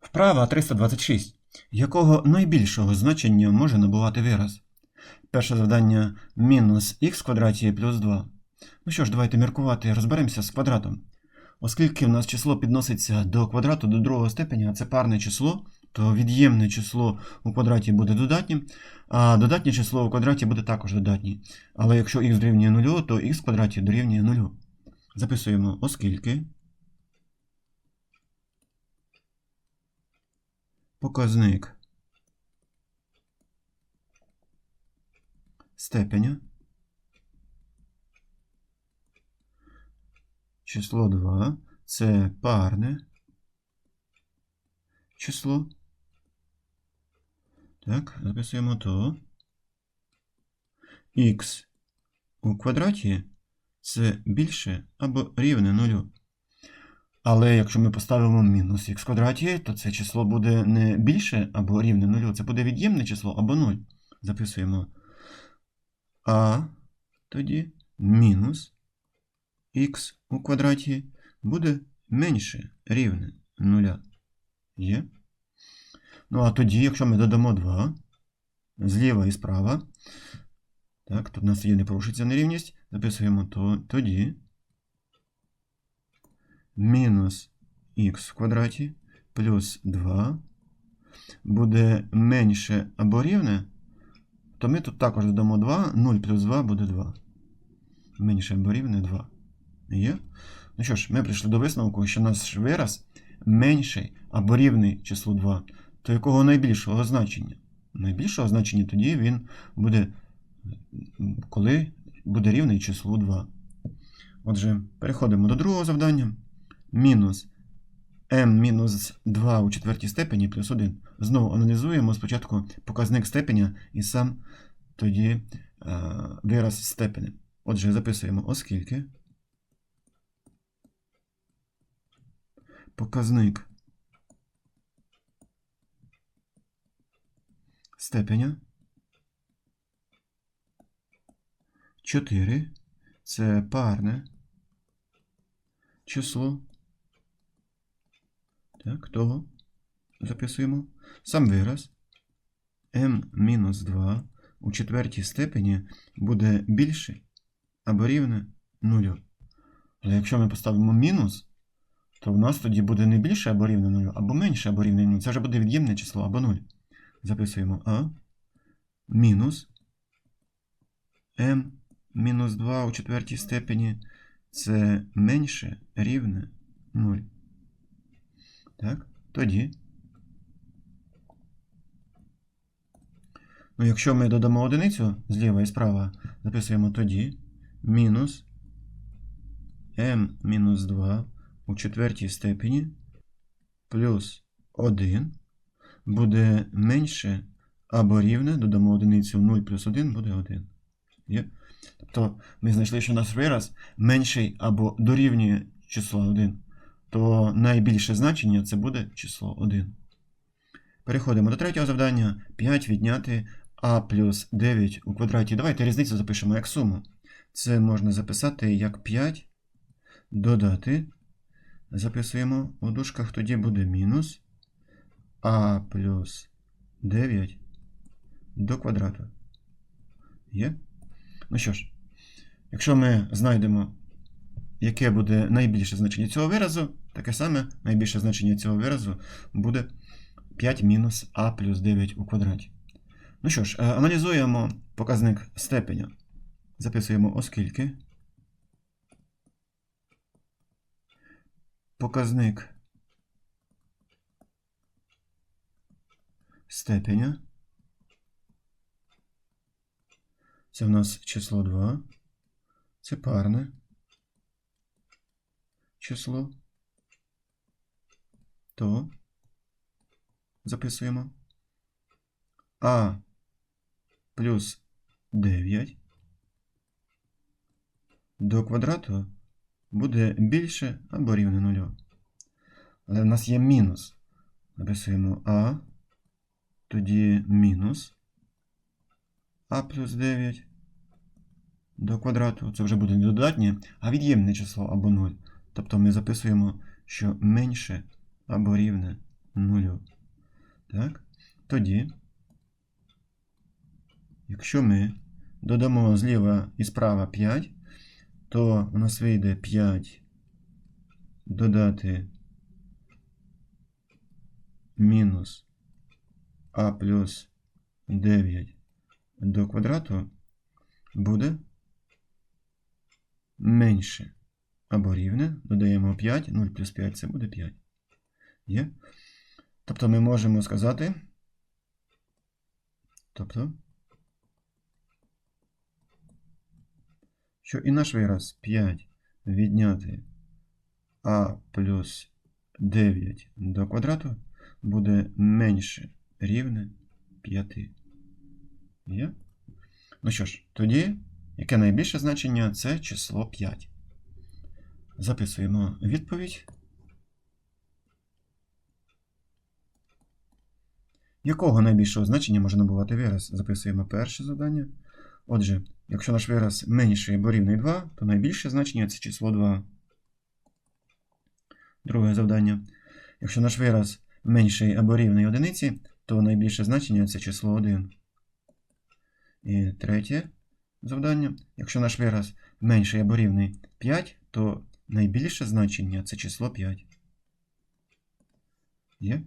Вправа 326. Якого найбільшого значення може набувати вираз? Перше завдання мінус х квадраті плюс 2. Ну що ж, давайте міркувати, розберемося з квадратом. Оскільки в нас число підноситься до квадрату до другого степеня, а це парне число, то від'ємне число у квадраті буде додатнім, а додатнє число у квадраті буде також додатнє. Але якщо х дорівнює 0, то х в квадраті дорівнює 0. Записуємо, оскільки показник степеня число 2 це парне число. Так, записуємо то. х у квадраті це більше або рівне нулю. Але якщо ми поставимо мінус х квадраті, то це число буде не більше або рівне нулю, це буде від'ємне число або 0. Записуємо а тоді мінус х у квадраті буде менше рівне нуля. Є. Ну, а тоді, якщо ми додамо 2 зліва і справа, так, тут у нас є не порушиться нерівність, записуємо то, тоді мінус х в квадраті плюс 2 буде менше або рівне, то ми тут також додамо 2, 0 плюс 2 буде 2. Менше або рівне 2. Є? Ну що ж, ми прийшли до висновку, що наш вираз менший або рівний числу 2, то якого найбільшого значення? Найбільшого значення тоді він буде, коли буде рівний числу 2. Отже, переходимо до другого завдання. Мінус m-2 у четвертій степені плюс 1. Знову аналізуємо спочатку показник степеня і сам тоді е, вираз степені. Отже, записуємо, оскільки показник степеня 4 це парне число. Так, того записуємо. Сам вираз m-2 у четвертій степені буде більше або рівне 0. Але якщо ми поставимо мінус, то в нас тоді буде не більше або рівне 0, або менше або рівне 0. Це вже буде від'ємне число або 0. Записуємо А мінус m мінус 2 у четвертій степені це менше рівне 0. Так, тоді. Ну, якщо ми додамо одиницю зліва і справа, записуємо тоді мінус m мінус 2 у четвертій степені плюс 1 буде менше або рівне, додамо одиницю 0 плюс 1 буде 1. Є? Тобто ми знайшли, що наш вираз менший або дорівнює число 1 то найбільше значення це буде число 1. Переходимо до третього завдання. 5 відняти а плюс 9 у квадраті. Давайте різницю запишемо як суму. Це можна записати як 5 додати. Записуємо у дужках, тоді буде мінус а плюс 9 до квадрату. Є? Ну що ж, якщо ми знайдемо яке буде найбільше значення цього виразу, таке саме найбільше значення цього виразу буде 5 мінус а плюс 9 у квадраті. Ну що ж, е, аналізуємо показник степеня. Записуємо, оскільки показник степеня. Це в нас число 2. Це парне число, то записуємо А плюс 9 до квадрату буде більше або рівне нулю. Але в нас є мінус. Записуємо А, тоді мінус А плюс 9 до квадрату. Це вже буде додатнє, а від'ємне число або 0. Тобто ми записуємо, що менше або рівне нулю. Так? Тоді, якщо ми додамо зліва і справа 5, то у нас вийде 5 додати мінус а плюс 9 до квадрату буде менше або рівне. Додаємо 5, 0 плюс 5 це буде 5. Є? Тобто ми можемо сказати, тобто, що і наш вираз 5 відняти а плюс 9 до квадрату буде менше рівне 5. Є? Ну що ж, тоді, яке найбільше значення це число 5. Записуємо відповідь. Якого найбільшого значення може набувати вираз? Записуємо перше завдання. Отже, якщо наш вираз менший або рівний 2, то найбільше значення це число 2. Друге завдання. Якщо наш вираз менший або рівний одиниці, то найбільше значення це число 1. І третє завдання. Якщо наш вираз менший або рівний 5, то найбільше значення це число 5. Є?